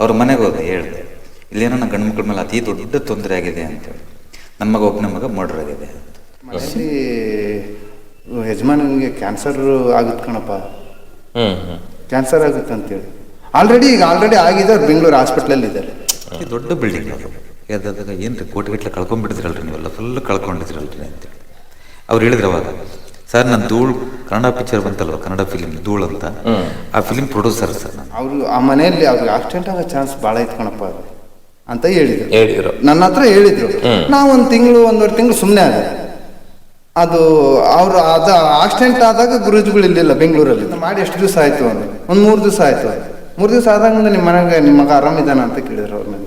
ಅವ್ರ ಮನೆಗೆ ಹೋದೆ ಹೇಳಿದೆ ಇಲ್ಲೇನೋ ನನ್ನ ಗಂಡು ಮಕ್ಕಳ ಮೇಲೆ ಅತಿ ದೊಡ್ಡ ತೊಂದರೆ ಆಗಿದೆ ಅಂತೇಳಿ ನಮ್ಮ ಮಗ ಒಬ್ಬನ ಮಗ ಮರ್ಡರ್ ಆಗಿದೆ ಅಂತ. ಮನೆಯಲ್ಲಿ ಯಜಮಾನನಿಗೆ ಕ್ಯಾನ್ಸರ್ ಆಗುತ್ತೆ ಕಣಪ್ಪ. ಹ್ಮ್ ಹ್ಮ್. ಕ್ಯಾನ್ಸರ್ ಆಗುತ್ತೆ ಅಂತೇಳಿ ಆಲ್ರೆಡಿ ಈಗ ಆಲ್ರೆಡಿ ಆಗಿದೆ ಅವ್ರು ಬೆಂಗಳೂರು ಹಾಸ್ಪಿಟ್ಲಲ್ಲಿ ಇದ್ದಾರೆ. ಅತಿ ದೊಡ್ಡ ಬಿಲ್ಡಿಂಗ್ ಅವರು ಎದ್ದಾಗ ಏನು ರೀ ಕೋಟಿಗಟ್ಟಲೆ ಕಳ್ಕೊಂಡ್ಬಿಟ್ಟಿದ್ರಲ್ರಿ ನೀವೆಲ್ಲ ಫುಲ್ ಕಳ್ಕೊಂಡಿದ್ರಲ್ರಿ ಅಂತೇಳಿ ಅವ್ರು ಹೇಳಿದ್ರು ಅವಾಗ ಸರ್ ನಾನು ಧೂಳ್ ಕನ್ನಡ ಪಿಕ್ಚರ್ ಬಂತಲ್ವ ಕನ್ನಡ ಫಿಲಿಮ್ ಧೂಳ್ ಅಂತ? ಆ ಫಿಲಿಮ್ ಪ್ರೊಡ್ಯೂಸರ್ ಸರ್ ನಾನು. ಅವರು ಆ ಮನೆಯಲ್ಲಿ ಅವ್ರಿಗೆ ಆಕ್ಸಿಡೆಂಟ್ ಆಗೋ ಚಾನ್ಸ್ ಭಾಳ ಐತೆ ಕಣಪ್ಪ ಅದು ಅಂತ ಹೇಳಿದ್ರು. ಹೇಳಿದ್ರು. ನನ್ನ ಹತ್ರ ಹೇಳಿದ್ರು. ನಾವು ಒಂದು ತಿಂಗಳು ಒಂದೂವರೆ ತಿಂಗಳು ಸುಮ್ಮನೆ ಆದ. ಅದು ಅವರು ಅದ ಆಕ್ಸಿಡೆಂಟ್ ಆದಾಗ ಗುರುಜುಗಳು ಇಲ್ಲಿಲ್ಲ ಬೆಂಗಳೂರಲ್ಲಿ. ಮಾಡಿ ಎಷ್ಟು ದಿವಸ ಆಯ್ತು ಅಂದ್ರೆ ಒಂದು ಮೂರು ದಿವಸ ಆಯ್ತು ಮೂರು ದಿವಸ ಆದಾಗ ನಿಮ್ಮ ಮನೆಗೆ ನಿಮ್ಮ ಮಗ ಆರಾಮಿದ್ದಾನ ಅಂತ ಕೇಳಿದ್ರು ಅವ್ರು ನನಗೆ ಹ್ಮ್ ಹ್ಮ್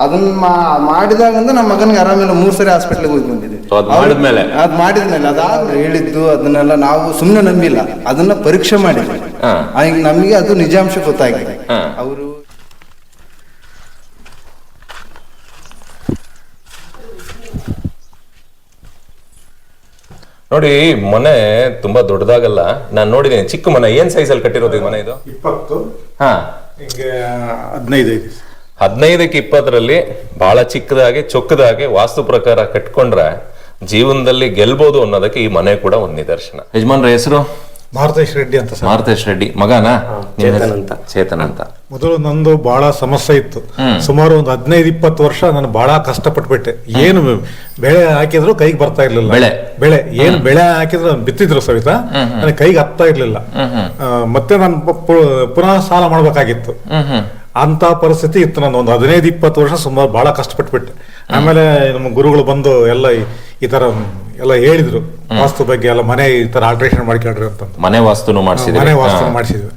ಅದನ್ನ ಮಾಡಿದಾಗ ಮಾಡಿದಾಗಿಂದ ನಮ್ಮ ಮಗನಿಗೆ ಆರಾಮಿಲ್ಲ ಮೂರ್ ಸರಿ ಹಾಸ್ಪಿಟ್ಲಿಗೆ ಹೋಗಿ ಬಂದಿದೆ So ಅದ್ ಮಾಡಿದ್ಮೇಲೆ? ಅದು ಮಾಡಿದ್ಮೇಲೆ ಅದಾದ ಹೇಳಿದ್ದು ಅದನ್ನೆಲ್ಲ ನಾವು ಸುಮ್ಮನೆ ನಂಬಿಲ್ಲ. ಅದನ್ನ ಪರೀಕ್ಷೆ ಮಾಡಿದ್ವಿ. ಹಾ. ಈಗ ನಮಗೆ ಅದು ನಿಜಾಂಶ ಗೊತ್ತಾಗಿದೆ. ಅವರು ನೋಡಿ ಮನೆ ತುಂಬಾ ದೊಡ್ಡದಾಗಲ್ಲ. ನಾನು ನೋಡಿದ್ದೀನಿ ಚಿಕ್ಕ ಮನೆ ಏನ್ ಸೈಜ್ ಅಲ್ಲಿ ಕಟ್ಟಿರೋದು ಮನೆ ಇದು? ಇಪ್ಪತ್ತು. ಹಾ. ಹಿಂಗೆ ಹದಿನೈದು ಐದು ಹದಿನೈದಕ್ಕೆ ಇಪ್ಪತ್ತರಲ್ಲಿ ಬಹಳ ಚಿಕ್ಕದಾಗಿ ಚೊಕ್ಕದಾಗಿ ವಾಸ್ತು ಪ್ರಕಾರ ಕಟ್ಕೊಂಡ್ರೆ ಜೀವನದಲ್ಲಿ ಗೆಲ್ಬಹುದು ಅನ್ನೋದಕ್ಕೆ ಈ ಮನೆ ಕೂಡ ಒಂದು ನಿದರ್ಶನ. ಯಜಮಾನ್ರ ಹೆಸರು? ಮಾರುತೇಶ್ ರೆಡ್ಡಿ ಅಂತ ಸರ್. ಮಾರುತೇಶ್ ರೆಡ್ಡಿ. ಮಗನಾ? ಚೇತನ್ ಅಂತ. ಚೇತನ್ ಅಂತ. ಮೊದಲು ನಂದು ಬಹಳ ಸಮಸ್ಯೆ ಇತ್ತು. ಸುಮಾರು ಒಂದು ಹದಿನೈದು ಇಪ್ಪತ್ತು ವರ್ಷ ನಾನು ಬಹಳ ಕಷ್ಟಪಟ್ಬಿಟ್ಟೆ. ಏನು ಬೆಳೆ ಹಾಕಿದ್ರು ಕೈಗೆ ಬರ್ತಾ ಇರ್ಲಿಲ್ಲ. ಬೆಳೆ? ಬೆಳೆ. ಏನು ಬೆಳೆ ಹಾಕಿದ್ರು ಬಿತ್ತಿದ್ರು ಸವಿತಾ. ನನಗೆ ಕೈಗೆ ಹತ್ತಾ ಇರ್ಲಿಲ್ಲ. ಮತ್ತೆ ನಾನು ಪ- ಪು- ಪುನಃ ಸಾಲ ಮಾಡ್ಬೇಕಾಗಿತ್ತು. ಅಂತ ಪರಿಸ್ಥಿತಿ ಇತ್ತು ನಾನು ಒಂದು ಹದಿನೈದು ಇಪ್ಪತ್ತು ವರ್ಷ ಸುಮಾರು ಬಹಳ ಕಷ್ಟಪಟ್ಬಿಟ್ಟೆ. ಆಮೇಲೆ ನಮ್ಮ ಗುರುಗಳು ಬಂದು ಎಲ್ಲ ಈ- ತರ ಎಲ್ಲ ಹೇಳಿದ್ರು. ವಾಸ್ತು ಬಗ್ಗೆ ಎಲ್ಲ ಮನೆ ಈ ತರ ಆಲ್ಟ್ರೇಷನ್ ಮಾಡ್ಕೊಳ್ರಿ ಅಂತ ಮನೆ ವಾಸ್ತುನು ಮಾಡಿಸಿದ್ವಿ ಮನೆ ವಾಸ್ತು ಮಾಡಿಸಿದ್ವಿ.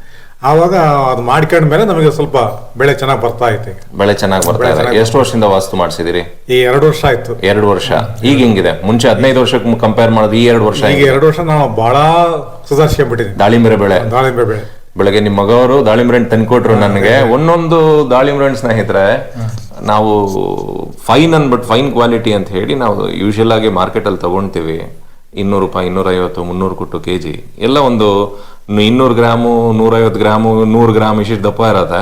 ಆವಾಗ ಅದು ಮಾಡ್ಕೊಂಡ್ಮೇಲೆ ನಮಗೆ ಸ್ವಲ್ಪ ಬೆಳೆ ಚೆನ್ನಾಗಿ ಬರ್ತಾ ಐತೆ ಬೆಳೆ ಚೆನ್ನಾಗಿ ಬರ್ತಾ ಇದೆ. ಎಷ್ಟು ವರ್ಷದಿಂದ ವಾಸ್ತು ಮಾಡಿಸಿದಿರಿ? ಈ ಎರಡು ವರ್ಷ ಆಯ್ತು. ಎರಡು ವರ್ಷ. ಈಗ ಹೆಂಗಿದೆ? ಮುಂಚೆ ಹದಿನೈದು ವರ್ಷಕ್ಕೆ ಕಂಪೇರ್ ಮಾಡೋದು ಈ ಎರಡು ವರ್ಷ ಈಗ? ಎರಡು ವರ್ಷ ನಾವು ಬಹಳ ಸುಧಾರಿಸ್ಕೊಂಡ್ಬಿಟ್ಟಿದ್ದೀನಿ. ದಾಳಿಂಬೆ ಬೆಳೆ. ದಾಳಿಂಬೆ ಬೆಳೆ. ಬೆಳಗ್ಗೆ ನಿಮ್ಮ ಮಗವರು ದಾಳಿಂಬೆ ಹಣ್ಣು ತಂದ್ಕೊಟ್ರು ನನಗೆ. ಒಂದೊಂದು ದಾಳಿಂಬೆ ಹಣ್ಣು ಸ್ನೇಹಿತರೆ ನಾವು ಫೈನ್ ಅನ್ಬಿಟ್ಟು ಫೈನ್ ಕ್ವಾಲಿಟಿ ಅಂತ ಹೇಳಿ ನಾವು ಯೂಶಲ್ ಆಗಿ ಮಾರ್ಕೆಟಲ್ಲಿ ತಗೊಳ್ತೀವಿ ಇನ್ನೂರು ರೂಪಾಯಿ ಇನ್ನೂರೈವತ್ತು ಮುನ್ನೂರು ಕೊಟ್ಟು ಕೆ ಜಿ ಎಲ್ಲ ಒಂದು ಇನ್ನೂರು ಗ್ರಾಮು ನೂರೈವತ್ತು ಗ್ರಾಮು ನೂರು ಗ್ರಾಮ್ ಇಷ್ಟು ದಪ್ಪ ಇರತ್ತೆ.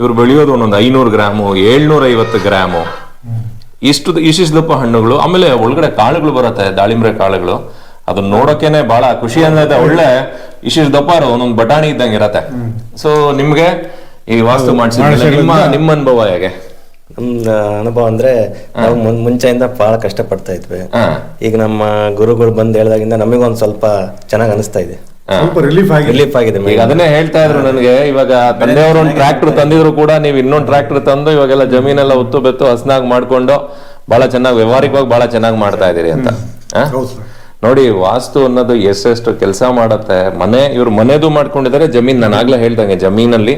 ಇವ್ರು ಬೆಳೆಯೋದು ಒಂದೊಂದು ಐನೂರು ಗ್ರಾಮು ಏಳ್ನೂರೈವತ್ತು ಗ್ರಾಮು. ಇಷ್ಟು ಇಷ್ಟಿಷ್ಟು ದಪ್ಪ ಹಣ್ಣುಗಳು ಆಮೇಲೆ ಒಳಗಡೆ ಕಾಳುಗಳು ಬರುತ್ತೆ ದಾಳಿಂಬ್ರೆ ಕಾಳುಗಳು. ಅದನ್ನ ನೋಡೋಕೆನೆ ಬಹಳ ಖುಷಿ ಅನ್ನೋದು ಒಳ್ಳೆ ಇಷ್ಟಿಷ್ಟು ದಪ್ಪಾರು ಒಂದೊಂದು ಬಟಾಣಿ ಇದ್ದಂಗೆ ಇರತ್ತೆ. ಸೊ ನಿಮ್ಗೆ ಈ ವಾಸ್ತು ಮಾಡಿಸಿದ್ರೆ ನಿಮ್ಮ ನಿಮ್ಮ ಅನುಭವ ಹೇಗೆ? ನಮ್ ಅನುಭವ ಅಂದ್ರೆ ನಾವು ಮುನ್- ಮುಂಚೆಯಿಂದ ಬಹಳ ಕಷ್ಟ ಪಡ್ತಾ ಇದ್ವಿ ಈಗ ನಮ್ಮ ಗುರುಗಳು ಬಂದು ಹೇಳಿದಾಗಿಂದ ನಮಗೊಂದ್ ಸ್ವಲ್ಪ ಚೆನ್ನಾಗಿ ಅನಿಸ್ತಾ ಇದೆ. ಸ್ವಲ್ಪ ರಿಲೀಫ್ ಆಗಿ ರಿಲೀಫ್ ಆಗಿದೆ ಈಗ ಅದನ್ನೇ ಹೇಳ್ತಾ ಇದ್ರು ನನಗೆ ಇವಾಗ ತಂದೆಯವರು ಒಂದು ಟ್ರ್ಯಾಕ್ಟರ್ ತಂದಿದ್ರು ಕೂಡ ನೀವು ಇನ್ನೊಂದು ಟ್ರ್ಯಾಕ್ಟರ್ ತಂದು ಇವಾಗೆಲ್ಲ ಜಮೀನೆಲ್ಲ ಉತ್ತು ಬೆತ್ತು ಹಸ್ನಾಗ್ ಮಾಡ್ಕೊಂಡು ಬಹಳ ಚೆನ್ನಾಗಿ ವ್ಯವಹಾರಿಕವಾಗಿ ಬಹಳ ಚೆನ್ನಾಗಿ ಮಾಡ್ತಾ ಇದೀರಿ ಅಂತ. ಆ? ಹೌದು ಸರ್. ನೋಡಿ ವಾಸ್ತು ಅನ್ನೋದು ಎಷ್ಟೆಷ್ಟು ಕೆಲಸ ಮಾಡತ್ತೆ. ಮನೆ ಇವ್ರು ಮನೆದು ಮಾಡ್ಕೊಂಡಿದ್ದಾರೆ ಜಮೀನ್ ನಾನು ಆಗ್ಲೇ ಹೇಳ್ದಂಗೆ ಜಮೀನಲ್ಲಿ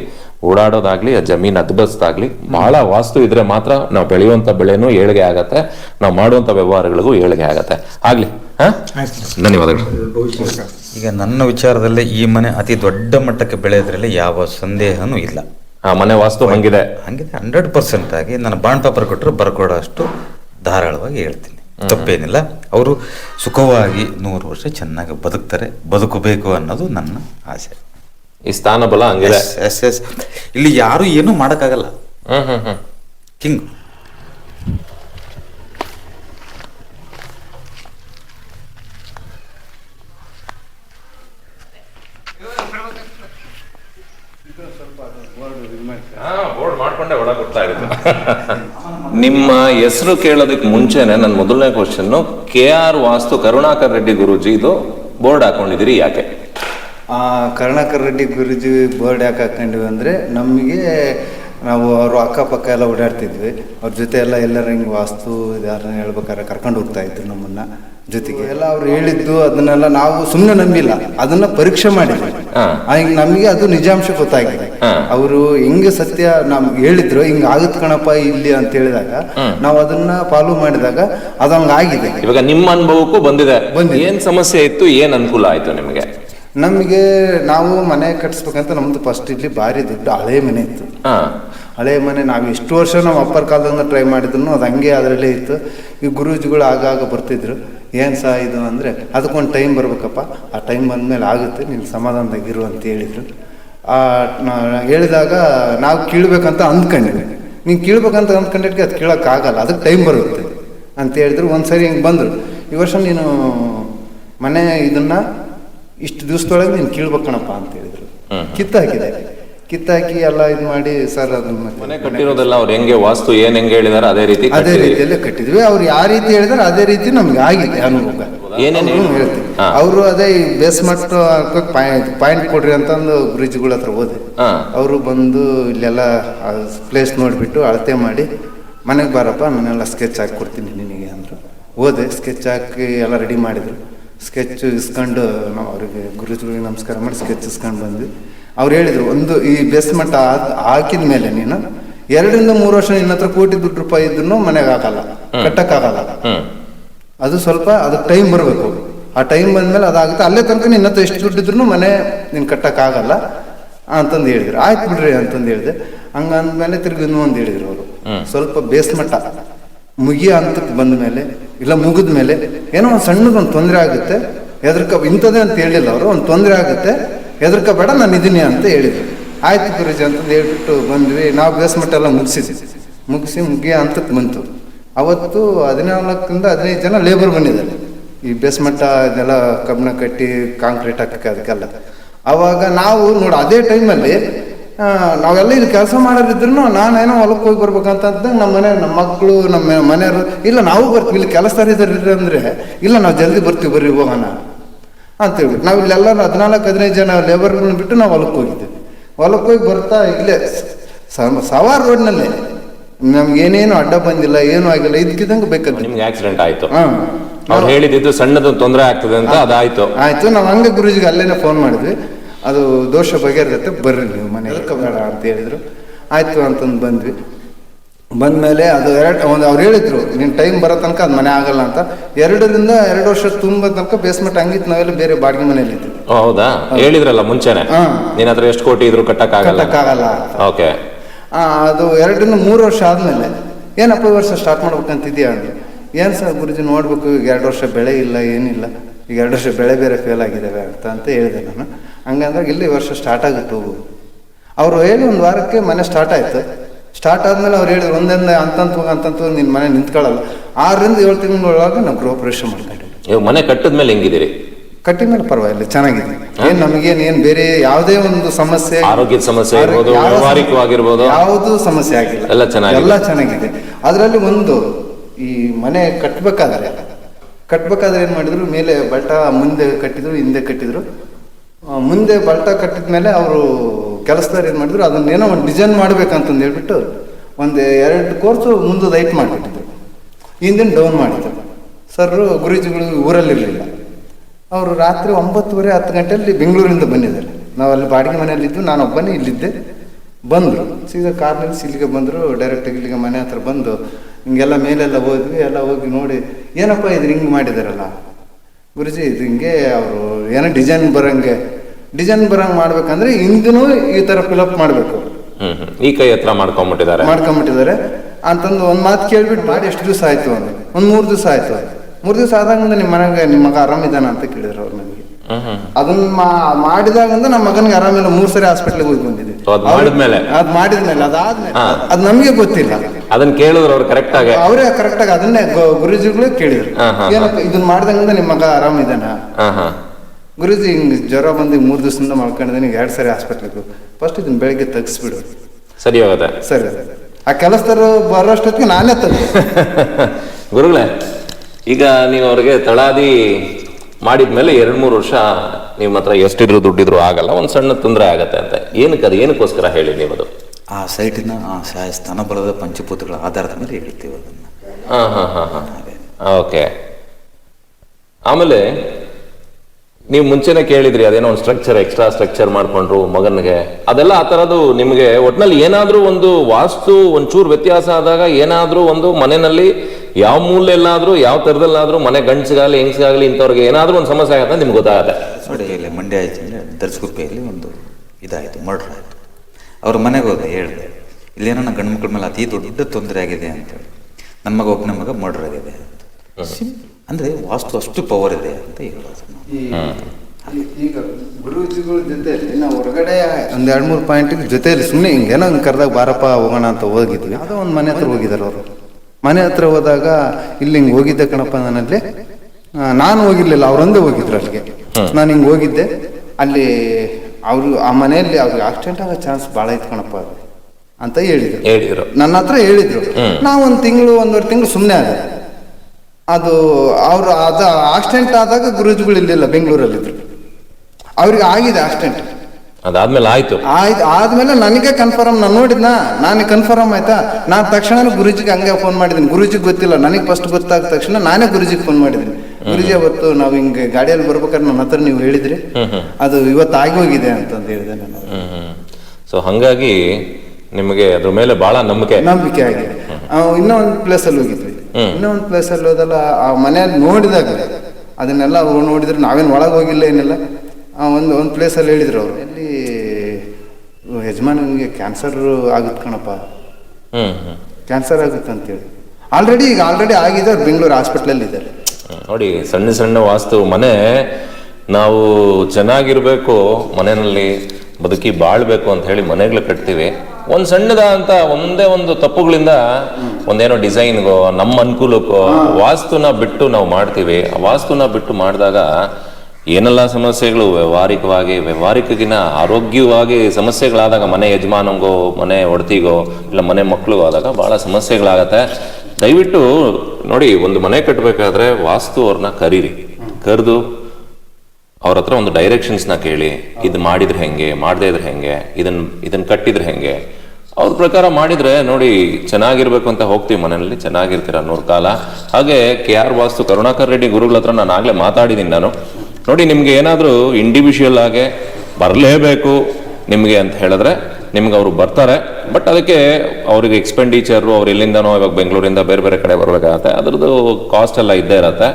ಓಡಾಡೋದಾಗ್ಲಿ ಆ ಜಮೀನ್ ಅದ್ಬಸ್ತಾಗ್ಲಿ ಬಹಳ ವಾಸ್ತು ಇದ್ರೆ ಮಾತ್ರ ನಾವು ಬೆಳೆಯುವಂತ ಬೆಳೆನೂ ಏಳಿಗೆ ಆಗತ್ತೆ ನಾವು ಮಾಡುವಂತ ವ್ಯವಹಾರಗಳಿಗೂ ಏಳಿಗೆ ಆಗತ್ತೆ. ಆಗ್ಲಿ ಹಾ? ಧನ್ಯವಾದಗಳು. ಈಗ ನನ್ನ ವಿಚಾರದಲ್ಲಿ ಈ ಮನೆ ಅತಿ ದೊಡ್ಡ ಮಟ್ಟಕ್ಕೆ ಬೆಳೆಯೋದ್ರಲ್ಲಿ ಯಾವ ಸಂದೇಹನೂ ಇಲ್ಲ. ಆ ಮನೆ ವಾಸ್ತು ಹಂಗಿದೆ. ಹಂಗಿದೆ ಹಂಡ್ರೆಡ್ ಪರ್ಸೆಂಟ್ ಆಗಿ ನಾನು ಬಾಂಡ್ ಪೇಪರ್ ಕೊಟ್ಟರು ಬರ್ಕೊಡೋ ಅಷ್ಟು ಧಾರಾಳವಾಗಿ ಹೇಳ್ತೀನಿ. ತಪ್ಪೇನಿಲ್ಲ. ಅವರು ಸುಖವಾಗಿ ನೂರು ವರ್ಷ ಚೆನ್ನಾಗಿ ಬದುಕ್ತಾರೆ. ಬದುಕಬೇಕು ಅನ್ನೋದು ನನ್ನ ಆಸೆ. ಈ ಸ್ಥಾನ ಬಲ ಹಂಗಿದೆ. ಎಸ್ ಎಸ್ ಎಸ್ ಇಲ್ಲಿ ಯಾರು ಏನೂ ಮಾಡಕ್ಕಾಗಲ್ಲ. ಹ್ಮ್ ಹ್ಮ್ ಹ್ಮ್. ಕಿಂಗ್. ಬೋರ್ಡ್ ಮಾಡ್ಕೊಂಡೆ ಒಳಗೆ ಗೊತ್ತಾಗುತ್ತೆ. ನಿಮ್ಮ ಹೆಸರು ಕೇಳೋದಕ್ಕೆ ಮುಂಚೆನೆ ನನ್ನ ಮೊದಲನೇ question K R Vastu Karunakar Reddy Guruji ಇದು ಬೋರ್ಡ್ ಹಾಕೊಂಡಿದ್ದೀರಿ ಯಾಕೆ? ಕರುಣಾಕರ್ ರೆಡ್ಡಿ ಗುರುಜಿ ಬೋರ್ಡ್ ಯಾಕೆ ಹಾಕೊಂಡಿವಿ ಅಂದರೆ ನಮಗೆ ನಾವು ಅವರು ಅಕ್ಕಪಕ್ಕ ಎಲ್ಲ ಓಡಾಡ್ತಿದ್ವಿ. ಅವ್ರ ಜೊತೆ ಎಲ್ಲ ಎಲ್ಲರ ಹಿಂಗೆ ವಾಸ್ತು ಯಾರನ್ನ ಹೇಳ್ಬೇಕಾದ್ರೆ ಕರ್ಕೊಂಡು ಹೋಗ್ತಾ ಇದ್ರು ನಮ್ಮನ್ನ ಜೊತೆಗೆ. ಎಲ್ಲ ಅವ್ರು ಹೇಳಿದ್ದು ಅದನ್ನೆಲ್ಲ ನಾವು ಸುಮ್ಮನೆ ನಂಬಿಲ್ಲ. ಅದನ್ನ ಪರೀಕ್ಷೆ ಮಾಡಿದ್ವಿ. ಹಿಂಗೆ ನಮಗೆ ಅದು ನಿಜಾಂಶ ಗೊತ್ತಾಗಿದೆ. ಅವರು ಹೆಂಗೆ ಸತ್ಯ ನಮ್ ಹೇಳಿದ್ರು ಹಿಂಗ ಆಗುತ್ತೆ ಕಣಪ್ಪ ಇಲ್ಲಿ ಅಂತ ಹೇಳಿದಾಗ ನಾವು ಅದನ್ನ ಫಾಲೋ ಮಾಡಿದಾಗ ಅದಂಗ ಆಗಿದೆ. ಇವಾಗ ನಿಮ್ಮ ಅನುಭವಕ್ಕೂ ಬಂದಿದೆ. ಏನ್ ಸಮಸ್ಯೆ ಇತ್ತು ಏನ್ ಅನುಕೂಲ ಆಯ್ತು ನಿಮಗೆ? ನಮಗೆ ನಾವು ಮನೆ ಕಟ್ಸ್ಬೇಕಂತ ನಮ್ದು ಫಸ್ಟ್ ಇಲ್ಲಿ ಭಾರಿ ದೊಡ್ಡ ಹಳೆ ಮನೆ ಇತ್ತು. ಹಾ. ಹಳೆ ಮನೆ ನಾವು ಎಷ್ಟು ವರ್ಷ ನಾವು ಅಪ್ಪರ ಕಾಲದಿಂದ ಟ್ರೈ ಮಾಡಿದ್ರು ಅದು ಹಂಗೆ ಅದರಲ್ಲೇ ಇತ್ತು. ಈ ಗುರೂಜಿಗಳು ಆಗಾಗ ಬರ್ತಿದ್ರು. ಏನು ಸಹ ಇದು ಅಂದರೆ ಅದಕ್ಕೊಂದು ಟೈಮ್ ಬರಬೇಕಪ್ಪ. ಆ ಟೈಮ್ ಬಂದಮೇಲೆ ಆಗುತ್ತೆ ನೀನು ಸಮಾಧಾನದಾಗಿರು ಅಂತ ಹೇಳಿದರು. ಆ, ಹೇಳಿದಾಗ ನಾವು ಕೀಳ್ಬೇಕಂತ ಅಂದ್ಕೊಂಡಿವಿ ನೀನು ಕೀಳ್ಬೇಕಂತ ಅಂದ್ಕೊಂಡಿದ್ದಕ್ಕೆ ಅದು ಕೀಳೋಕ್ಕಾಗಲ್ಲ ಅದಕ್ಕೆ ಟೈಮ್ ಬರುತ್ತೆ ಅಂತ ಹೇಳಿದ್ರು. ಒಂದು ಸರಿ ಹಿಂಗೆ ಬಂದರು. ಈ ವರ್ಷ ನೀನು ಮನೆ ಇದನ್ನು ಇಷ್ಟು ದಿವಸದೊಳಗೆ ನೀನು ಕೀಳ್ಬೇಕಣಪ್ಪ ಅಂತ ಹೇಳಿದರು. ಕಿತ್ತಾಕಿದೆ. ಕಿತ್ತಾಕಿ ಎಲ್ಲ ಇದು ಮಾಡಿ ಸರ್ ಅದನ್ನ ಮನೆ ಕಟ್ಟಿರೋದೆಲ್ಲ ಅವ್ರು ಹೆಂಗೆ ವಾಸ್ತು ಏನ್ ಹೆಂಗೆ ಹೇಳಿದಾರೆ ಅದೇ ರೀತಿ ಅದೇ ರೀತಿಯಲ್ಲಿ ಕಟ್ಟಿದ್ವಿ. ಅವ್ರು ಯಾವ ರೀತಿ ಹೇಳಿದಾರೆ ಅದೇ ರೀತಿ ನಮ್ಗೆ ಆಗಿದೆ ಅನುಭವ. ಏನೇನು ಹೇಳ್ತೀವಿ. ಅವರು ಅದೇ ಈ ಬೇಸ್ಮೆಂಟ್ ಪಾಯಿಂಟ್ ಕೊಡ್ರಿ ಅಂತಂದು ಬ್ರಿಡ್ಜ್ಗಳ ಹತ್ರ ಹೋದೆ. ಅವರು ಬಂದು ಇಲ್ಲೆಲ್ಲ ಪ್ಲೇಸ್ ನೋಡಿಬಿಟ್ಟು ಅಳತೆ ಮಾಡಿ ಮನೆಗೆ ಬಾರಪ್ಪ ನಾನೆಲ್ಲ ಸ್ಕೆಚ್ ಹಾಕಿ ಕೊಡ್ತೀನಿ ನಿನಗೆ ಅಂದರು. ಹೋದೆ ಸ್ಕೆಚ್ ಹಾಕಿ ಎಲ್ಲ ರೆಡಿ ಮಾಡಿದ್ರು. ಸ್ಕೆಚ್ ಇಸ್ಕೊಂಡು ನಾವು ಅವರಿಗೆ ಗುರುಜಿಗಳಿಗೆ ನಮಸ್ಕಾರ ಮಾಡಿ ಸ್ಕೆಚ್ ಇಸ್ಕೊಂಡು ಬಂದ್ವಿ. ಅವ್ರು ಹೇಳಿದ್ರು ಒಂದು ಈ ಬೇಸ್ಮೆಂಟ್ ಹಾಕಿದ ಮೇಲೆ ನೀನು ಎರಡರಿಂದ ಮೂರು ವರ್ಷ ನಿನ್ನ ಹತ್ರ ಕೋಟಿ ದುಡ್ಡು ರೂಪಾಯಿ ಇದ್ರೂ ಮನೆಗೆ ಹಾಕಲ್ಲ ಕಟ್ಟಕ್ಕಾಗಲ್ಲ. ಅದು ಸ್ವಲ್ಪ ಅದಕ್ಕೆ ಟೈಮ್ ಬರಬೇಕು. ಆ ಟೈಮ್ ಬಂದ್ಮೇಲೆ ಅದಾಗುತ್ತೆ ಅಲ್ಲೇ ತನಕ ನಿನ್ನ ಹತ್ರ ಎಷ್ಟು ದುಡ್ಡು ಇದ್ರೂ ಮನೆ ನೀನು ಕಟ್ಟಕ್ಕಾಗಲ್ಲ ಅಂತಂದು ಹೇಳಿದ್ರು. ಆಯ್ತು ಬಿಡ್ರಿ ಅಂತಂದು ಹೇಳಿದೆ. ಹಂಗ ಅಂದ್ಮೇಲೆ ತಿರ್ಗಿ ಇನ್ನೂ ಒಂದು ಹೇಳಿದ್ರು ಅವರು. ಸ್ವಲ್ಪ ಬೇಸ್ಮಟ್ಟ ಮುಗಿಯ ಹಂತಕ್ಕೆ ಬಂದ ಮೇಲೆ ಇಲ್ಲ ಮುಗಿದ ಮೇಲೆ ಏನೋ ಒಂದು ಸಣ್ಣದೊಂದು ತೊಂದರೆ ಆಗುತ್ತೆ. ಎದ್ರಕ್ಕ ಇಂಥದ್ದೇ ಅಂತ ಹೇಳಿಲ್ಲ ಅವರು ಒಂದು ತೊಂದರೆ ಆಗುತ್ತೆ. ಹೆದರ್ಕೋಬೇಡ, ನಾನು ಇದ್ದೀನಿ ಅಂತ ಹೇಳಿದ್ರು. ಆಯ್ತು ಗುರುಜಿ ಅಂತ ಹೇಳ್ಬಿಟ್ಟು ಬಂದ್ವಿ. ನಾವು ಬೇಸ್ಮಟ್ಟ ಎಲ್ಲ ಮುಗಿಸಿದ್ವಿ. ಮುಗಿಸಿ ಮುಗಿಯ ಅಂತ ಬಂತು. ಅವತ್ತು ಹದಿನಾಲ್ಕರಿಂದ ಹದಿನೈದು ಜನ ಲೇಬರ್ ಬಂದಿದ್ದಾರೆ. ಈ ಬೇಸ್ಮಟ್ಟ ಇದೆಲ್ಲ ಕಬ್ಬಣ ಕಟ್ಟಿ ಕಾಂಕ್ರೀಟ್ ಹಾಕಕ್ಕೆ ಅದಕ್ಕೆಲ್ಲ. ಅವಾಗ ನಾವು ನೋಡಿ, ಅದೇ ಟೈಮಲ್ಲಿ ನಾವೆಲ್ಲ ಇಲ್ಲಿ ಕೆಲಸ ಮಾಡೋರಿದ್ರು ನಾನೇನೋ ಹೊಲಕ್ಕೆ ಹೋಗಿ ಬರ್ಬೇಕಂತ ನಮ್ಮ ಮನೆ, ನಮ್ಮ ಮಕ್ಕಳು ನಮ್ಮ ಮನೆಯವರು, ಇಲ್ಲ ನಾವು ಬರ್ತೀವಿ, ಇಲ್ಲಿ ಕೆಲಸದಾರ ಇದ್ರೆ ಅಂದರೆ, ಇಲ್ಲ ನಾವು ಜಲ್ದಿ ಬರ್ತೀವಿ, ಬರ್ರಿ, ಹೋಗೋಣ. ಅಂತ ಹೇಳ್ಬಿಟ್ಟು. ನಾವು ಇಲ್ಲೆಲ್ಲರೂ ಹದಿನಾಲ್ಕು ಹದಿನೈದು ಜನ ಲೇಬರ್ಗಳನ್ನ ಬಿಟ್ಟು ನಾವು ಹೊಲಕ್ಕೆ ಹೋಗಿದ್ದೇವೆ. ಹೊಲಕ್ಕೆ ಹೋಗಿ ಬರ್ತಾ ಇಲ್ಲೇ ಸವಾರ್ ರೋಡ್ನಲ್ಲೇ ನಮ್ಗೆ ಏನೇನು ಅಡ್ಡ ಬಂದಿಲ್ಲ ಏನು ಆಗಿಲ್ಲ ಇದಕ್ಕಿದಂಗೆ ಬೇಕಂತ ನಿಮ್ಗೆ ಆಕ್ಸಿಡೆಂಟ್ ಆಯ್ತು. ಹಾಂ. ಅವ್ರು ಹೇಳಿದ್ದು ಸಣ್ಣದು ತೊಂದರೆ ಆಗ್ತದೆ ಅಂತ ಅದಾಯ್ತು. ಆಯ್ತು ನಾವು ಹಂಗೆ ಗುರುಜಿಗೆ ಅಲ್ಲೇನೆ ಫೋನ್ ಮಾಡಿದ್ವಿ. ಅದು ದೋಷ ಬಗೆಹರಿದತ್ತೆ ಬರ್ರಿ ನೀವು ಮನೆ ಬೇಡ ಅಂತ ಹೇಳಿದ್ರು. ಆಯ್ತು ಅಂತಂದು ಬಂದ್ವಿ. ಬಂದ್ಮೇಲೆ ಅದು ಎರಡು ಒಂದು ಅವ್ರು ಹೇಳಿದ್ರು ನಿನ್ನ ಟೈಮ್ ಬರೋ ತನಕ ಅದು ಮನೆ ಆಗಲ್ಲ ಅಂತ. ಎರಡರಿಂದ ಎರಡು ವರ್ಷ ತುಂಬ ತನಕ ಬೇಸ್ಮೆಂಟ್ ಹಂಗಿತ್ತು ನಾವೆಲ್ಲ ಬೇರೆ ಬಾಡಿಗೆ ಮನೆಯಲ್ಲಿ ಇದ್ವಿ ಹೌದಾ? ಹೇಳಿದ್ರಲ್ಲ ಮುಂಚೆನೆ? ಹತ್ರ ಎಷ್ಟು ಕೋಟಿ ಇದ್ರು ಕಟ್ಟಕ್ಕಾಗಲ್ಲ. ಕಟ್ಟಕ್ಕಾಗಲ್ಲ. ಓಕೆ. ಅದು ಎರಡರಿಂದ ಮೂರು ವರ್ಷ ಆದಮೇಲೆ ಏನಪ್ಪ ಈ ವರ್ಷ ಸ್ಟಾರ್ಟ್ ಮಾಡ್ಬೇಕಂತಿದ್ಯಾ ಅಂದ್ರೆ ಏನು ಸರ್ ಗುರುಜಿ ನೋಡ್ಬೇಕು ಈಗ ಎರಡು ವರ್ಷ ಬೆಳೆ ಇಲ್ಲ ಏನಿಲ್ಲ. ಈಗ ಎರಡು ವರ್ಷ ಬೆಳೆ ಬೇರೆ ಫೇಲ್ ಆಗಿದ್ದಾವೆ ಅಂತ ಅಂತ ಹೇಳಿದೆ ನಾನು. ಹಂಗಂದ್ರೆ ಇಲ್ಲಿ ವರ್ಷ ಸ್ಟಾರ್ಟ್ ಆಗುತ್ತೆ ಹೋಗು ಅವರು ಹೇಳಿ ಒಂದು ವಾರಕ್ಕೆ ಮನೆ ಸ್ಟಾರ್ಟ್ ಆಯ್ತು. ಸ್ಟಾರ್ಟ್ ಆದ್ಮೇಲೆ ಅವ್ರು ಹೇಳಿದ್ರು ಒಂದೊಂದು ಅಂತಂತ ಹೋಗಿ ಅಂತಂತ ಹೋಗಿ ನಿನ್ನ ಮನೆ ನಿಂತ್ಕೊಳ್ಳಲ್ಲ. ಆರರಿಂದ ಏಳು ತಿಂಗಳೊಳಗೆ ನಾವು ಗೃಹ ಪ್ರವೇಶ ಮಾಡ್ಕೊಂಡಿದ್ವಿ ಇವಾಗ ಮನೆ ಕಟ್ಟದ್ಮೇಲೆ ಹೆಂಗಿದ್ದೀರಿ? ಕಟ್ಟಿದ ಮೇಲೆ ಪರವಾಗಿಲ್ಲ ಚೆನ್ನಾಗಿದೆ ಏನು ನಮಗೇನು ಏನು ಬೇರೆ ಯಾವುದೇ ಒಂದು ಸಮಸ್ಯೆ ಆರೋಗ್ಯದ ಸಮಸ್ಯೆ ಆಗಿರ್ಬೋದು ಇರ್ಬೋದು, ವ್ಯಾವಹಾರಿಕವಾಗಿರ್ಬೋದು. ಯಾವುದು ಸಮಸ್ಯೆ ಆಗಿಲ್ಲ. ಎಲ್ಲ ಚೆನ್ನಾಗಿದೆ. ಎಲ್ಲ ಚೆನ್ನಾಗಿದೆ. ಅದರಲ್ಲಿ ಒಂದು ಈ ಮನೆ ಕಟ್ಟಬೇಕಾದ್ರೆ ಕಟ್ಟಬೇಕಾದ್ರೆ ಏನು ಮಾಡಿದ್ರು ಮೇಲೆ ಬಲ್ಟ ಮುಂದೆ ಕಟ್ಟಿದ್ರು ಹಿಂದೆ ಕಟ್ಟಿದ್ರು. ಮುಂದೆ ಬಲ್ಟ ಕಟ್ಟಿದ ಮೇಲೆ ಅವರು ಕೆಲಸದವ್ರು ಏನು ಮಾಡಿದ್ರು, ಅದನ್ನೇನೋ ಒಂದು ಡಿಸೈನ್ ಮಾಡ್ಬೇಕಂತಂದು ಹೇಳ್ಬಿಟ್ಟು ಒಂದು ಎರಡು ಕೋರ್ಸು ಮುಂದೆ ಹೈಟ್ ಮಾಡಿಬಿಟ್ಟಿದ್ರು. ಹಿಂದಿನ ಡೌನ್ ಮಾಡಿದ್ರು. ಸರ್ ಗುರೂಜಿಗಳು ಊರಲ್ಲಿರಲಿಲ್ಲ. ಅವರು ರಾತ್ರಿ ಒಂಬತ್ತುವರೆ ಹತ್ತು ಗಂಟೆಯಲ್ಲಿ ಬೆಂಗಳೂರಿಂದ ಬಂದಿದ್ದಾರೆ. ನಾವು ಅಲ್ಲಿ ಬಾಡಿಗೆ ಮನೆಯಲ್ಲಿದ್ದು, ನಾನು ಒಬ್ಬನೇ ಇಲ್ಲಿದ್ದೆ. ಬಂದರು. ಸೀದಾ ಕಾರ್ನಲ್ಲಿ ಇಲ್ಲಿಗೆ ಬಂದರು ಡೈರೆಕ್ಟಾಗಿ ಇಲ್ಲಿಗೆ ಮನೆ ಹತ್ರ ಬಂದು, ಹಿಂಗೆಲ್ಲ ಮೇಲೆಲ್ಲ ಹೋದ್ವಿ, ಎಲ್ಲ ಹೋಗಿ ನೋಡಿ, ಏನಪ್ಪ ಇದು ಹಿಂಗೆ ಮಾಡಿದಾರಲ್ಲ? ಗುರುಜಿ, ಇದು ಹಿಂಗೆ, ಅವರು ಏನೋ ಡಿಸೈನ್ ಬರಂಗೆ. ಡಿಸೈನ್ ಬರಂಗ್ ಮಾಡ್ಬೇಕಂದ್ರೆ ಹಿಂದಿನೂ ಈ ತರ ಫಿಲಪ್ ಮಾಡಬೇಕು. ಈ ಕೈ ಹತ್ರ ಮಾಡ್ಕೊಂಡ್ಬಿಟ್ಟಿದ್ದಾರೆ ಮಾಡ್ಕೊಂಬಿಟ್ಟಿದ್ದಾರೆ. ಅಂತಂದು ಒಂದು ಮಾತು ಕೇಳ್ಬಿಟ್ಟು ಬಾಡಿ ಎಷ್ಟು ದಿವಸ ಆಯ್ತು ಅಂತ. ಒಂದು ಮೂರು ದಿವಸ ಆಯ್ತು ಮೂರು ದಿವಸ ಆದಾಗ ನಿಮ್ಮ ಮನೆಗೆ ನಿಮ್ಮ ಮಗ ಆರಾಮಿದ್ದಾನ ಅಂತ ಕೇಳಿದ್ರು ಅವ್ರು ನನಗೆ. ಅದನ್ನ ಮಾಡಿದಾಗಂದ ನಮ್ಮ ಮಗನಿಗೆ ಆರಾಮಿಲ್ಲ ಮೂರ್ ಸರಿ ಹಾಸ್ಪಿಟ್ಲಿಗೆ ಹೋಗಿ ಬಂದಿದ್ದೆ. ಮಾಡಿದ್ಮೇಲೆ? ಅದು ಮಾಡಿದ್ಮೇಲೆ ಅದಾದ್ಮೇಲೆ. ಅದ್ ನಮಗೆ ಗೊತ್ತಿಲ್ಲ. ಅದನ್ನ ಕೇಳಿದ್ರು ಅವ್ರು ಕರೆಕ್ಟ್ ಆಗಿ? ಅವರೇ ಕರೆಕ್ಟಾಗಿ ಅದನ್ನೇ ಗುರುಜಿಗಳು ಕೇಳಿದ್ರು. ಏನಪ್ಪ ಇದನ್ನ ಮಾಡಿದಾಗಿಂದ ನಿಮ್ಮ ಮಗ ಆರಾಮಿದ್ದಾನ ಗುರುಜಿ ಹಿಂಗೆ ಜ್ವರ ಬಂದು ಮೂರು ದಿವಸದಿಂದ ಮಾಡ್ಕೊಂಡಿದ್ದೀನಿ ಈಗ ಎರಡು ಸರಿ ಹಾಸ್ಪಿಟ್ಲಿಗೆ ಫಸ್ಟ್ ಇದನ್ನು ಬೆಳಿಗ್ಗೆ ತೆಗಿಸ್ಬಿಡು. ಸರಿ ಹೋಗುತ್ತೆ. ಸರಿ. ಆ ಕೆಲಸದವರು ಬರೋಷ್ಟೊತ್ತಿಗೆ ನಾನೇ ತೆಗ್ದು ಗುರುಗಳೇ ಈಗ ನೀವು ಅವ್ರಿಗೆ ತಳಾದಿ ಮಾಡಿದ್ಮೇಲೆ ಎರಡು ಮೂರು ವರ್ಷ ನಿಮ್ಮ ಹತ್ರ ಎಷ್ಟಿದ್ರು ದುಡ್ಡಿದ್ರು ಆಗಲ್ಲ ಒಂದು ಸಣ್ಣ ತೊಂದರೆ ಆಗತ್ತೆ ಅಂತ. ಏನಕ್ಕೆ ಅದು ಏನಕ್ಕೋಸ್ಕರ ಹೇಳಿ ನೀವು ಅದು ಆ ಸೈಟಿನ ಆ ಸ್ಥಾನ ಬಲದ ಪಂಚಭೂತಗಳ ಆಧಾರದ ಮೇಲೆ ಹೇಳ್ತೀವಿ ಅದನ್ನು. ಹಾಂ ಹಾಂ ಹಾಂ ಹಾಂ. ಓಕೆ. ಆಮೇಲೆ ನೀವು ಮುಂಚೆನೆ ಕೇಳಿದ್ರಿ ಅದೇನೋ ಒಂದು ಸ್ಟ್ರಕ್ಚರ್ ಎಕ್ಸ್ಟ್ರಾ ಸ್ಟ್ರಕ್ಚರ್ ಮಾಡ್ಕೊಂಡ್ರು ಮಗನಿಗೆ. ಅದೆಲ್ಲ ಆ ಥರದ್ದು ನಿಮಗೆ ಒಟ್ನಲ್ಲಿ ಏನಾದರೂ ಒಂದು ವಾಸ್ತು ಒಂಚೂರು ವ್ಯತ್ಯಾಸ ಆದಾಗ ಏನಾದರೂ ಒಂದು ಮನೆಯಲ್ಲಿ ಯಾವ ಮೂಲೆಯಲ್ಲಾದ್ರೂ ಯಾವ ಥರದಲ್ಲಾದರೂ ಮನೆ ಗಂಡ್ಸಿಗಾಗಲಿ ಹೆಂಗ್ಸಿಗಾಗಲಿ ಇಂಥವ್ರಿಗೆ ಏನಾದರೂ ಒಂದು ಸಮಸ್ಯೆ ಆಗುತ್ತೆ ನಿಮ್ಗೆ ಗೊತ್ತಾಗುತ್ತೆ. ನೋಡಿ ಇಲ್ಲಿ ಮಂಡ್ಯ ಜಿಲ್ಲೆ ಒಂದು ಇದಾಯಿತು ಮರ್ಡರ್ ಆಯಿತು. ಅವ್ರ ಮನೆಗೆ ಹೋದೆ ಹೇಳಿದೆ ಇಲ್ಲೇನೋ ನನ್ನ ಗಂಡು ಮಕ್ಕಳ ಮೇಲೆ ಅತಿ ದೊಡ್ಡ ತೊಂದರೆ ಆಗಿದೆ ಅಂತೇಳಿ ನನ್ನ ಮಗ ಒಬ್ಬನ ಮಗ ಮರ್ಡರ್ ಆಗಿದೆ ಅಂತ. ಸಿಂಪಲ್ ಅಂದರೆ ವಾಸ್ತು ಅಷ್ಟು ಪವರ್ ಇದೆ ಅಂತ ಹೇಳೋದು. ಈಗ ಗುರುಜಿಗಳ ಜೊತೆಯಲ್ಲಿ ನಾವು ಹೊರಗಡೆ ಒಂದು ಎರಡು ಮೂರು ಪಾಯಿಂಟ್ ಜೊತೆಯಲ್ಲಿ ಸುಮ್ಮನೆ ಹಿಂಗೇನೋ ಹಿಂಗೆ ಕರೆದಾಗ ಬಾರಪ್ಪ ಹೋಗೋಣ ಅಂತ ಹೋಗಿದ್ವಿ. ಅದೋ ಒಂದು ಮನೆ ಹತ್ರ ಹೋಗಿದ್ದಾರೆ ಅವರು. ಮನೆ ಹತ್ರ ಹೋದಾಗ ಇಲ್ಲಿ ಹಿಂಗೆ ಹೋಗಿದ್ದೆ ಕಣಪ್ಪ ನಾನಲ್ಲಿ ಆ, ನಾನು ಹೋಗಿರ್ಲಿಲ್ಲ ಅವರೊಂದೇ ಹೋಗಿದ್ರು ಅಲ್ಲಿಗೆ. ನಾನು ಹಿಂಗೆ ಹೋಗಿದ್ದೆ. ಅಲ್ಲಿ ಅವರು ಆ ಮನೆಯಲ್ಲಿ ಅವ್ರಿಗೆ ಆಕ್ಸಿಡೆಂಟ್ ಆಗೋ ಚಾನ್ಸ್ ಭಾಳ ಇತ್ತು ಕಣಪ್ಪ ಅದು ಅಂತ ಹೇಳಿದ್ರು. ಹೇಳಿದ್ರು. ನನ್ನ ಹತ್ರ ಹೇಳಿದ್ರು. ನಾವು ಒಂದು ತಿಂಗಳು ಒಂದೂವರೆ ತಿಂಗಳು ಸುಮ್ಮನೆ ಆದ. ಅದು ಅವರು ಅದು ಆಕ್ಸಿಡೆಂಟ್ ಆದಾಗ ಗುರುಜಿಗಳು ಇಲ್ಲಿಲ್ಲ ಬೆಂಗಳೂರಲ್ಲಿದ್ರು. ಅವ್ರಿಗೆ ಆಗಿದೆ ಆಕ್ಸಿಡೆಂಟ್ ಅದಾದ್ಮೇಲೆ ಆಯ್ತು. ಆಯ್ತು ಆದ್ಮೇಲೆ ನನಗೆ ಕನ್ಫರ್ಮ್ ನಾನು ನೋಡಿದ್ನ ನಾನು ಕನ್ಫರ್ಮ್ ಆಯ್ತಾ? ನಾನು ತಕ್ಷಣ ಗುರುಜಿಗೆ ಹಂಗೆ ಫೋನ್ ಮಾಡಿದ್ದೀನಿ. ಗುರುಜಿಗೆ ಗೊತ್ತಿಲ್ಲ ನನಗೆ ಫಸ್ಟ್ ಗೊತ್ತಾದ ತಕ್ಷಣ ನಾನೇ ಗುರುಜಿಗೆ ಫೋನ್ ಮಾಡಿದ್ದೀನಿ. ಗುರುಜಿ ಅವತ್ತು ನಾವು ಹಿಂಗೆ ಗಾಡಿಯಲ್ಲಿ ಬರ್ಬೇಕಾದ್ರೆ ನನ್ನ ಹತ್ರ ನೀವು ಹೇಳಿದ್ರಿ. ಅದು ಇವತ್ತು ಆಗಿ ಹೋಗಿದೆ ಅಂತಂದು ಹೇಳಿದೆ ನಾನು. ಸೊ ಹಂಗಾಗಿ ನಿಮಗೆ ಅದ್ರ ಮೇಲೆ ಬಹಳ ನಂಬಿಕೆ. ನಂಬಿಕೆ ಆಗಿದೆ. ಇನ್ನೂ ಒಂದು ಪ್ಲೇಸಲ್ಲಿ ಹೋಗಿದ್ವಿ. ಇನ್ನೂ ಪ್ಲೇಸ್ ಪ್ಲೇಸಲ್ಲಿ ಹೋದಲ್ಲ ಆ ಮನೆಯಲ್ಲಿ ನೋಡಿದಾಗ ಅದನ್ನೆಲ್ಲ ಅವ್ರು ನೋಡಿದ್ರೆ ನಾವೇನು ಒಳಗೆ ಹೋಗಿಲ್ಲ ಏನಿಲ್ಲ. ಆ ಒಂದು ಒಂದು ಪ್ಲೇಸಲ್ಲಿ ಹೇಳಿದ್ರು ಅವರು. ಎಲ್ಲಿ ಯಜಮಾನಿಗೆ ಕ್ಯಾನ್ಸರ್ ಆಗುತ್ತೆ ಕಣಪ್ಪ. ಕ್ಯಾನ್ಸರ್ ಆಗುತ್ತೆ ಅಂತೇಳಿ. ಆಲ್ರೆಡಿ ಈಗ ಆಲ್ರೆಡಿ ಆಗಿದೆ ಅವ್ರು ಬೆಂಗಳೂರು ಹಾಸ್ಪಿಟ್ಲಲ್ಲಿ ಇದ್ದಾರೆ. ನೋಡಿ ಸಣ್ಣ ಸಣ್ಣ ವಾಸ್ತು. ಮನೆ ನಾವು ಚೆನ್ನಾಗಿರಬೇಕು ಮನೆಯಲ್ಲಿ ಬದುಕಿ ಬಾಳ್ಬೇಕು ಅಂತ ಹೇಳಿ ಮನೆಗಳು ಕಟ್ತೀವಿ. ಒಂದ್ ಸಣ್ಣದಾದಂತ ಅಂತ ಒಂದೇ ಒಂದು ತಪ್ಪುಗಳಿಂದ ಒಂದೇನೋ ಡಿಸೈನ್ಗೋ ನಮ್ಮ ಅನುಕೂಲಕ್ಕೋ ವಾಸ್ತುನ ಬಿಟ್ಟು ನಾವು ಮಾಡ್ತೀವಿ. ಆ ವಾಸ್ತುನ ಬಿಟ್ಟು ಮಾಡಿದಾಗ ಏನೆಲ್ಲ ಸಮಸ್ಯೆಗಳು ವ್ಯವಹಾರಿಕವಾಗಿ ವ್ಯವಹಾರಿಕಗಿನ ಆರೋಗ್ಯವಾಗಿ ಸಮಸ್ಯೆಗಳಾದಾಗ ಮನೆ ಯಜಮಾನಂಗೋ ಮನೆ ಒಡತಿಗೋ ಇಲ್ಲ ಮನೆ ಮಕ್ಕಳಿಗೋ ಆದಾಗ ಬಹಳ ಸಮಸ್ಯೆಗಳಾಗತ್ತೆ. ದಯವಿಟ್ಟು ನೋಡಿ ಒಂದು ಮನೆ ಕಟ್ಟಬೇಕಾದ್ರೆ ವಾಸ್ತು ಅವ್ರನ್ನ ಕರೀರಿ. ಕರೆದು ಅವ್ರ ಹತ್ರ ಒಂದು ಡೈರೆಕ್ಷನ್ಸ್ನ ಕೇಳಿ. ಇದು ಮಾಡಿದ್ರೆ ಹೆಂಗೆ ಮಾಡದೇ ಇದ್ರೆ ಹೆಂಗೆ ಇದನ್ನ ಇದನ್ನ ಕಟ್ಟಿದ್ರೆ ಹೆಂಗೆ ಅವ್ರ ಪ್ರಕಾರ ಮಾಡಿದ್ರೆ ನೋಡಿ, ಚೆನ್ನಾಗಿರ್ಬೇಕು ಅಂತ ಹೋಗ್ತೀವಿ ಮನೆಯಲ್ಲಿ, ಚೆನ್ನಾಗಿರ್ತೀರ ನೂರು ಕಾಲ. ಹಾಗೆ ಕೆ ಆರ್ ವಾಸ್ತು ಕರುಣಾಕರ್ ರೆಡ್ಡಿ ಗುರುಗಳ ಹತ್ರ ನಾನು ಆಗ್ಲೇ ಮಾತಾಡಿದ್ದೀನಿ ನಾನು. ನೋಡಿ, ನಿಮ್ಗೆ ಏನಾದರೂ ಇಂಡಿವಿಜುವಲ್ ಆಗಿ ಬರಲೇಬೇಕು ನಿಮಗೆ ಅಂತ ಹೇಳಿದ್ರೆ ನಿಮ್ಗೆ ಅವರು ಬರ್ತಾರೆ. ಬಟ್ ಅದಕ್ಕೆ ಅವ್ರಿಗೆ ಎಕ್ಸ್ಪೆಂಡಿಚರು ಅವ್ರು ಎಲ್ಲಿಂದನೋ ಇವಾಗ ಬೆಂಗಳೂರಿಂದ ಬೇರೆ ಬೇರೆ ಕಡೆ ಬರಬೇಕಾಗತ್ತೆ ಅದ್ರದ್ದು ಕಾಸ್ಟ್ ಎಲ್ಲ ಇದ್ದೇ ಇರತ್ತೆ.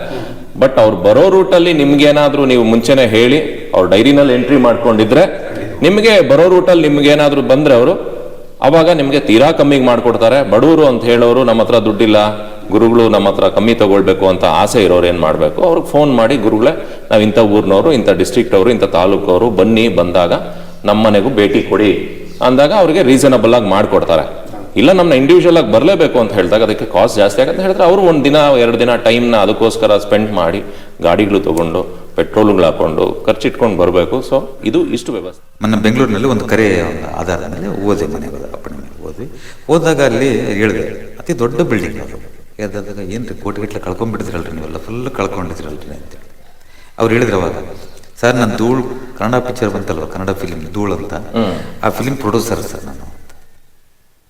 ಬಟ್ ಅವ್ರು ಬರೋ ರೂಟಲ್ಲಿ ನಿಮ್ಗೇನಾದರೂ ನೀವು ಮುಂಚೆನೆ ಹೇಳಿ, ಅವ್ರ ಡೈರಿನಲ್ಲಿ ಎಂಟ್ರಿ ಮಾಡ್ಕೊಂಡಿದ್ರೆ ನಿಮಗೆ ಬರೋ ರೂಟಲ್ಲಿ ನಿಮ್ಗೇನಾದರೂ ಬಂದ್ರೆ ಅವರು ಅವಾಗ ನಿಮಗೆ ತೀರಾ ಕಮ್ಮಿಗೆ ಮಾಡಿಕೊಡ್ತಾರೆ. ಬಡವರು ಅಂತ ಹೇಳೋರು ನಮ್ಮ ಹತ್ರ ದುಡ್ಡಿಲ್ಲ, ಗುರುಗಳು ನಮ್ಮ ಹತ್ರ ಕಮ್ಮಿ ತಗೊಳ್ಬೇಕು ಅಂತ ಆಸೆ ಇರೋರು ಏನು ಮಾಡಬೇಕು? ಅವ್ರಿಗೆ ಫೋನ್ ಮಾಡಿ ಗುರುಗಳೇ, ನಾವು ಇಂಥ ಊರಿನವರು, ಇಂಥ ಡಿಸ್ಟ್ರಿಕ್ಟ್ ಅವರು, ಇಂಥ ತಾಲೂಕವರು, ಬನ್ನಿ ಬಂದಾಗ ನಮ್ಮ ಮನೆಗೂ ಭೇಟಿ ಕೊಡಿ ಅಂದಾಗ ಅವರಿಗೆ ರೀಸನಬಲ್ ಆಗಿ ಮಾಡಿಕೊಡ್ತಾರೆ. ಇಲ್ಲ ನಮ್ಮನ್ನ ಇಂಡಿವಿಜುವಲ್ ಆಗಿ ಬರಲೇಬೇಕು ಅಂತ ಹೇಳಿದಾಗ ಅದಕ್ಕೆ ಕಾಸ್ಟ್ ಜಾಸ್ತಿ ಆಗುತ್ತೆ ಹೇಳಿದ್ರೆ ಅವರು ಒಂದು ದಿನ, ಎರಡು ದಿನ ಟೈಮ್ನ ಅದಕ್ಕೋಸ್ಕರ ಸ್ಪೆಂಡ್ ಮಾಡಿ ಗಾಡಿಗಳು ತಗೊಂಡು ಪೆಟ್ರೋಲ್ಗಳು ಹಾಕೊಂಡು ಖರ್ಚಿಟ್ಕೊಂಡು ಬರಬೇಕು. ಸೊ ಇದು ಇಷ್ಟು ವ್ಯವಸ್ಥೆ. ಮೊನ್ನೆ ಬೆಂಗಳೂರಿನಲ್ಲಿ ಒಂದು ಕರೆ ಆಧಾರದ ಮೇಲೆ ಹೋದೆ ಮನೆ ಅಪ್ಪಣೆ ಮೇಲೆ ಹೋದ್ವಿ ಹೋದಾಗ ಅಲ್ಲಿ ಹೇಳಿದೆ ಅತಿ ದೊಡ್ಡ ಬಿಲ್ಡಿಂಗ್ ಅವರು ಎದ್ದಾಗ ಏನು ರೀ ಕೋಟಿಗಟ್ಟಲೆ ಕಳ್ಕೊಂಡ್ಬಿಟ್ಟಿದ್ರಲ್ರಿ ನೀವೆಲ್ಲ ಫುಲ್ ಕಳ್ಕೊಂಡಿದ್ರಲ್ರಿ ಅಂತೇಳಿ ಅವ್ರು ಹೇಳಿದ್ರು ಅವಾಗ ಸರ್ ನಾನು ಧೂಳು ಕನ್ನಡ ಪಿಕ್ಚರ್ ಬಂತಲ್ವ? ಕನ್ನಡ ಫಿಲಿಮ್ ಧೂಳು ಅಂತ? ಆ ಫಿಲಿಮ್ ಪ್ರೊಡ್ಯೂಸರ್ ಸರ್ ನಾನು.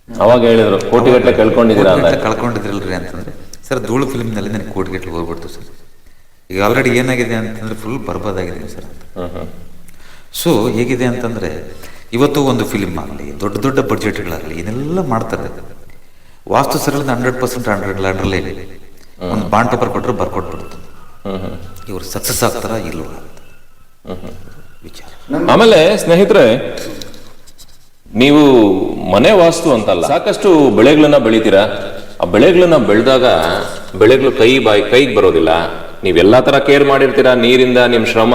ಅವಾಗ ಹೇಳಿದ್ರು ಕೋಟಿಗಟ್ಟಲೆ ಕಳ್ಕೊಂಡಿದ್ದೀರಾ ಅಂತ? ಕಳ್ಕೊಂಡಿದ್ರಲ್ರಿ ಅಂತಂದ್ರೆ ಸರ್ ಧೂಳು ಫಿಲಿಮ್ನಲ್ಲಿ ನನಗೆ ಕೋಟಿಗಟ್ಟಲೆ ಹೋಗ್ಬಿಡ್ತು ಸರ್. ಈಗ ಆಲ್ರೆಡಿ ಏನಾಗಿದೆ ಅಂತಂದ್ರೆ ಫುಲ್ ಬರ್ಬಾದಾಗಿದೆ ಸರ್ ಅಂತ. ಸೊ ಹೇಗಿದೆ ಅಂತಂದ್ರೆ ಇವತ್ತು ಒಂದು ಫಿಲಿಮ್ ಆಗಲಿ ದೊಡ್ಡ ದೊಡ್ಡ ಬಡ್ಜೆಟ್ಗಳಾಗಲಿ ಇದೆಲ್ಲ ಮಾಡ್ತಾರೆ. ವಾಸ್ತು ಸರಳದ ಹಂಡ್ರೆಡ್ ಪರ್ಸೆಂಟ್ ಹಂಡ್ರೆಡ್ ಲ್ಯಾಂಡ್ರಲ್ಲೇ ಇಲ್ಲ ಒಂದು ಬಾಂಡ್ ಪೇಪರ್ ಕೊಟ್ಟರೆ ಬರ್ಕೊಟ್ಬಿಡ್ತು ಇವರು ಸಕ್ಸಸ್ ಆಗ್ತಾರ ಇಲ್ವ ವಿಚಾರ. ಆಮೇಲೆ ಸ್ನೇಹಿತರೆ ನೀವು ಮನೆ ವಾಸ್ತು ಅಂತಲ್ಲ ಸಾಕಷ್ಟು ಬೆಳೆಗಳನ್ನ ಬೆಳಿತೀರಾ? ಆ ಬೆಳೆಗಳನ್ನ ಬೆಳೆದಾಗ ಬೆಳೆಗಳು ಕೈ ಬಾಯಿ ಕೈಗೆ ಬರೋದಿಲ್ಲ. ನೀವು ಥರ ಕೇರ್ ಮಾಡಿರ್ತೀರಾ? ನೀರಿಂದ ನಿಮ್ಮ ಶ್ರಮ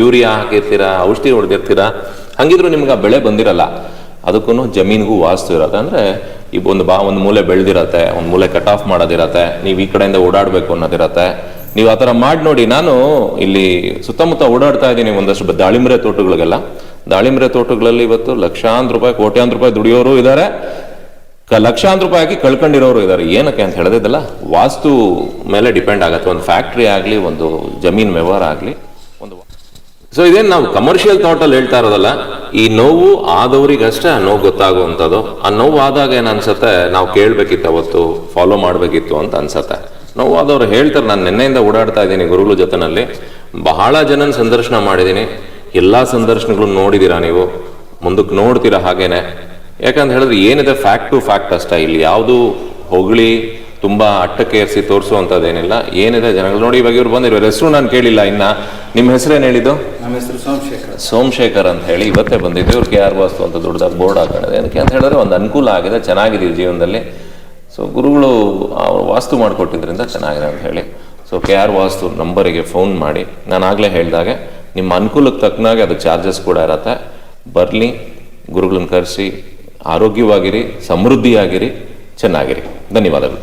ಯೂರಿಯಾ ಹಾಕಿರ್ತೀರಾ? ಔಷಧಿ ಹೊಡೆದಿರ್ತೀರಾ? ಹಂಗಿದ್ರು ನಿಮ್ಗೆ ಆ ಬೆಳೆ ಬಂದಿರಲ್ಲ. ಅದಕ್ಕೂ ಜಮೀನಿಗೂ ವಾಸ್ತು ಇರತ್ತೆ. ಅಂದ್ರೆ ಈ ಒಂದು ಬಾ, ಒಂದು ಮೂಲೆ ಬೆಳೆದಿರತ್ತೆ, ಒಂದು ಮೂಲೆ ಕಟ್ ಆಫ್ ಮಾಡೋದಿರತ್ತೆ, ನೀವು ಈ ಕಡೆಯಿಂದ ಓಡಾಡಬೇಕು ಅನ್ನೋದಿರತ್ತೆ. ನೀವು ಆ ಥರ ಮಾಡಿ ನೋಡಿ. ನಾನು ಇಲ್ಲಿ ಸುತ್ತಮುತ್ತ ಓಡಾಡ್ತಾ ಇದ್ದೀನಿ ಒಂದಷ್ಟು ದಾಳಿಂಬರೆ ತೋಟಗಳಿಗೆಲ್ಲ. ದಾಳಿಂಬರೆ ತೋಟಗಳಲ್ಲಿ ಇವತ್ತು ಲಕ್ಷಾಂತರ ರೂಪಾಯಿ, ಕೋಟ್ಯಾಂತರ ರೂಪಾಯಿ ದುಡಿಯೋರು ಇದ್ದಾರೆ ಲಕ್ಷಾಂತರ ರೂಪಾಯಿ ಹಾಕಿ ಕಳ್ಕೊಂಡಿರೋರು ಇದ್ದಾರೆ ಏನಕ್ಕೆ ಅಂತ ಹೇಳೋದಿದ್ದಲ್ಲ ವಾಸ್ತು ಮೇಲೆ ಡಿಪೆಂಡ್ ಆಗುತ್ತೆ. ಒಂದು ಫ್ಯಾಕ್ಟ್ರಿ ಆಗಲಿ, ಒಂದು ಜಮೀನ್ ವ್ಯವಹಾರ ಆಗಲಿ, ಒಂದು ಸೊ ಇದೇನು ನಾವು ಕಮರ್ಷಿಯಲ್ ಥಾಟಲ್ಲಿ ಹೇಳ್ತಾ ಇರೋದಲ್ಲ, ಈ ನೋವು ಆದವರಿಗಷ್ಟೇ ಆ ನೋವು ಗೊತ್ತಾಗುವಂಥದ್ದು. ಆ ನೋವು ಆದಾಗ ಏನು ಅನ್ಸುತ್ತೆ? ನಾವು ಕೇಳಬೇಕಿತ್ತು ಅವತ್ತು ಫಾಲೋ ಮಾಡಬೇಕಿತ್ತು ಅಂತ ಅನ್ಸತ್ತೆ. ನೋವು ಆದವ್ರು ಹೇಳ್ತಾರೆ, ನಾನು ನಿನ್ನೆಯಿಂದ ಓಡಾಡ್ತಾ ಇದ್ದೀನಿ ಗುರುಗಳ ಜೊತೆನಲ್ಲಿ. ಬಹಳ ಜನನ ಸಂದರ್ಶನ ಮಾಡಿದ್ದೀನಿ. ಎಲ್ಲ ಸಂದರ್ಶನಗಳು ನೋಡಿದ್ದೀರಾ ನೀವು? ಮುಂದಕ್ಕೆ ನೋಡ್ತೀರಾ ಹಾಗೇನೆ? ಯಾಕಂತ ಹೇಳಿದ್ರೆ ಏನಿದೆ ಫ್ಯಾಕ್ಟ್ ಟು ಫ್ಯಾಕ್ಟ್ ಅಷ್ಟೇ. ಇಲ್ಲಿ ಯಾವುದು ಹೊಗಳಿ ತುಂಬಾ ಅಟ್ಟಕ್ಕೆ ಏರಿಸಿ ತೋರಿಸುವಂಥದ್ದೇನಿಲ್ಲ ಏನಿದೆ ಜನಗಳು ನೋಡಿ ಇವಾಗ ಇವ್ರು ಬಂದಿರೋ ಹೆಸರು ನಾನು ಕೇಳಿಲ್ಲ ಇನ್ನ. ನಿಮ್ಮ ಹೆಸರೇನು ಹೇಳಿದ್ದು? ನಮ್ಮ ಹೆಸರು ಸೋಮಶೇಖರ್. ಸೋಮಶೇಖರ್ ಅಂತ ಹೇಳಿ ಇವತ್ತೇ ಬಂದಿದ್ದು. ಇವ್ರು ಕೆ ಆರ್ ವಾಸ್ತು ಅಂತ ದೊಡ್ಡದಾಗಿ ಬೋರ್ಡ್ ಹಾಕೊಂಡಿದೆ. ಅದಕ್ಕೆ ಅಂತ ಹೇಳಿದ್ರೆ ಒಂದು ಅನುಕೂಲ ಆಗಿದೆ ಚೆನ್ನಾಗಿದೆ ಜೀವನದಲ್ಲಿ. ಸೊ ಗುರುಗಳು ಅವ್ರು ವಾಸ್ತು ಮಾಡಿಕೊಟ್ಟಿದ್ರಿಂದ ಚೆನ್ನಾಗಿದೆ ಅಂತ ಹೇಳಿ. ಸೊ ಕೆ ಆರ್ ವಾಸ್ತು ನಂಬರಿಗೆ ಫೋನ್ ಮಾಡಿ. ನಾನು ಆಗಲೇ ಹೇಳಿದಾಗೆ ನಿಮ್ಮ ಅನುಕೂಲಕ್ಕೆ ತಕ್ಕನಾಗೆ ಅದು ಚಾರ್ಜಸ್ ಕೂಡ ಇರತ್ತೆ. ಬರಲಿ ಗುರುಗಳನ್ನ ಕರೆಸಿ ಆರೋಗ್ಯವಾಗಿರಿ ಸಮೃದ್ಧಿಯಾಗಿರಿ ಚೆನ್ನಾಗಿರಿ. ಧನ್ಯವಾದಗಳು.